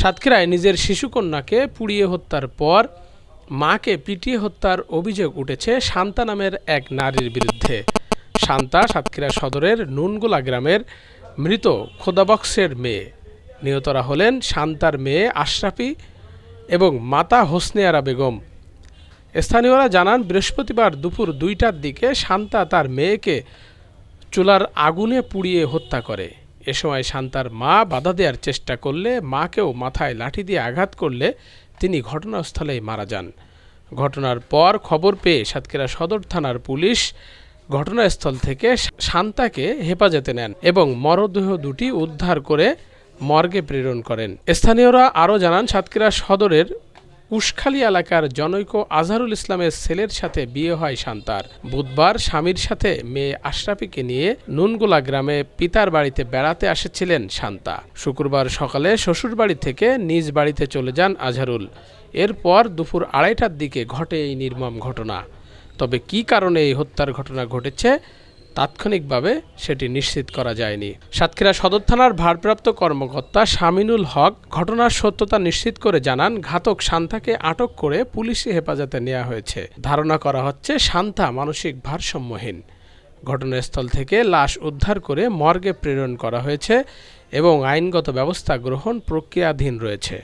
সাতক্ষীরায় নিজের শিশুকন্যাকে পুড়িয়ে হত্যার পর মাকে পিটিয়ে হত্যার অভিযোগ উঠেছে শান্তা নামের এক নারীর বিরুদ্ধে। শান্তা সাতক্ষীরা সদরের নুনগোলা গ্রামের মৃত খোদাবক্সের মেয়ে। নিহতরা হলেন শান্তার মেয়ে আশরাফি এবং মাতা হোসনেয়ারা বেগম। স্থানীয়রা জানান, বৃহস্পতিবার দুপুর দুইটার দিকে শান্তা তার মেয়েকে চুলার আগুনে পুড়িয়ে হত্যা করে। এ সময় শান্তার মা বাধা দেওয়ার চেষ্টা করলে, মাকেও মাথায় লাঠি দিয়ে আঘাত করলে তিনি ঘটনাস্থলেই মারা যান। ঘটনার পর খবর পেয়ে সাতক্ষীরা সদর থানার পুলিশ ঘটনাস্থল থেকে শান্তাকে হেফাজতে নেন এবং মরদেহ দুটি উদ্ধার করে মর্গে প্রেরণ করেন। স্থানীয়রা আরও জানান, সাতক্ষীরা সদরের উশখালী এলাকার জনৈক আজহারুল ইসলামের ছেলের সাথে বিয়ে হয় শান্তার বুধবার স্বামীর সাথে মেয়ে আশরাফিকে নিয়ে নুনগোলা গ্রামে পিতার বাড়িতে বেড়াতে আসেছিলেন শান্তা শুক্রবার সকালে শ্বশুরবাড়ি থেকে নিজ বাড়িতে চলে যান আজহারুল। এরপর দুপুর আড়াইটার দিকে ঘটে এই নির্মম ঘটনা। তবে কী কারণে এই হত্যার ঘটনা ঘটেছে তাৎক্ষণিকভাবে সেটি নিশ্চিত করা যায়নি। সাতক্ষীরা সদর থানার ভারপ্রাপ্ত কর্মকর্তা শামিনুল হক ঘটনার সত্যতা নিশ্চিত করে জানান, ঘাতক শান্তাকে আটক করে পুলিশি হেফাজতে নেওয়া হয়েছে। ধারণা করা হচ্ছে, শান্তা মানসিক ভারসাম্যহীন। ঘটনাস্থল থেকে লাশ উদ্ধার করে মর্গে প্রেরণ করা হয়েছে এবং আইনগত ব্যবস্থা গ্রহণ প্রক্রিয়াধীন রয়েছে।